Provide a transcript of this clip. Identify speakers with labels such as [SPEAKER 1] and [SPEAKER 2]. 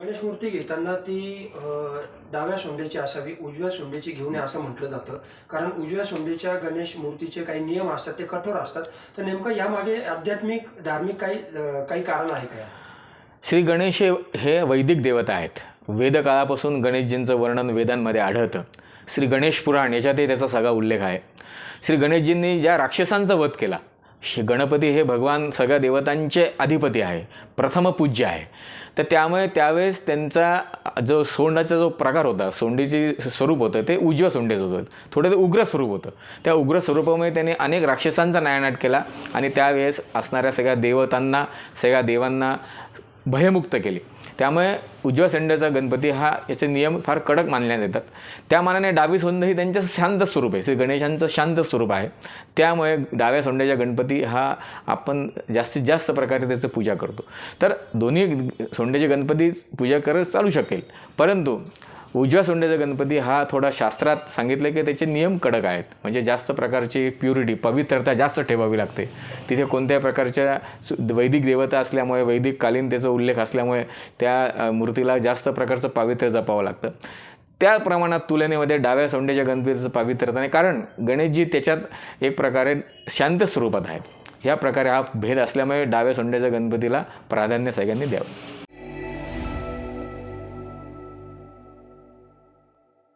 [SPEAKER 1] गणेश मूर्ती घेताना ती डाव्या सोंडेची असावी उजव्या सोंडेची घेऊ नये असं म्हटलं जातं. कारण उजव्या सोंडेच्या गणेश मूर्तीचे काही नियम असतात ते कठोर असतात. तर नेमकं यामागे आध्यात्मिक धार्मिक काही काही कारण आहे का
[SPEAKER 2] श्री गणेश हे वैदिक देवता आहेत. वेदकाळापासून गणेशजींचं वर्णन वेदांमध्ये आढळतं. श्री गणेश पुराण याच्यातही त्याचा सगळा उल्लेख आहे. श्री गणेशजींनी ज्या राक्षसांचा वध केला श्री गणपती हे भगवान सगळ्या देवतांचे अधिपती आहे प्रथम पूज्य आहे. तर त्यामुळे त्यावेळेस त्यांचा जो सोंडाचा जो प्रकार होता सोंडीचे स्वरूप होतं ते उजव्या सोंडेचं होतं. थोडं ते उग्र स्वरूप होतं. त्या उग्र स्वरूपामुळे त्यांनी अनेक राक्षसांचा नायनाट केला आणि त्यावेळेस असणाऱ्या सगळ्या देवतांना सगळ्या देवांना भयमुक्त केली. त्यामुळे उजव्या सोंड्याचा गणपती हा याचे नियम फार कडक मानण्यात येतात. त्या मानाने डावी सोंड ही त्यांचं शांत स्वरूप आहे. श्री गणेशांचं शांत स्वरूप आहे. त्यामुळे डाव्या सोंड्याचा गणपती हा आपण जास्तीत जास्त प्रकारे त्याचं पूजा करतो. तर दोन्ही सोंड्याचे गणपती पूजा करत चालू शकेल. परंतु उजव्या सोंडेचा गणपती हा थोडा शास्त्रात सांगितलं की त्याचे नियम कडक आहेत. म्हणजे जास्त प्रकारची प्युरिटी पवित्रता जास्त ठेवावी लागते. तिथे कोणत्या प्रकारच्या सु- वैदिक देवता असल्यामुळे वैदिक कालीन त्याचा उल्लेख असल्यामुळे त्या मूर्तीला जास्त प्रकारचं पावित्र्य जपावं लागतं. त्या प्रमाणात तुलनेमध्ये डाव्या सोंडेच्या गणपतीचं पावित्र्यता नाही. कारण गणेशजी त्याच्यात एक प्रकारे शांत स्वरूपात आहेत. ह्या प्रकारे हा भेद असल्यामुळे डाव्या सोंड्याच्या गणपतीला प्राधान्य सगळ्यांनी द्यावं.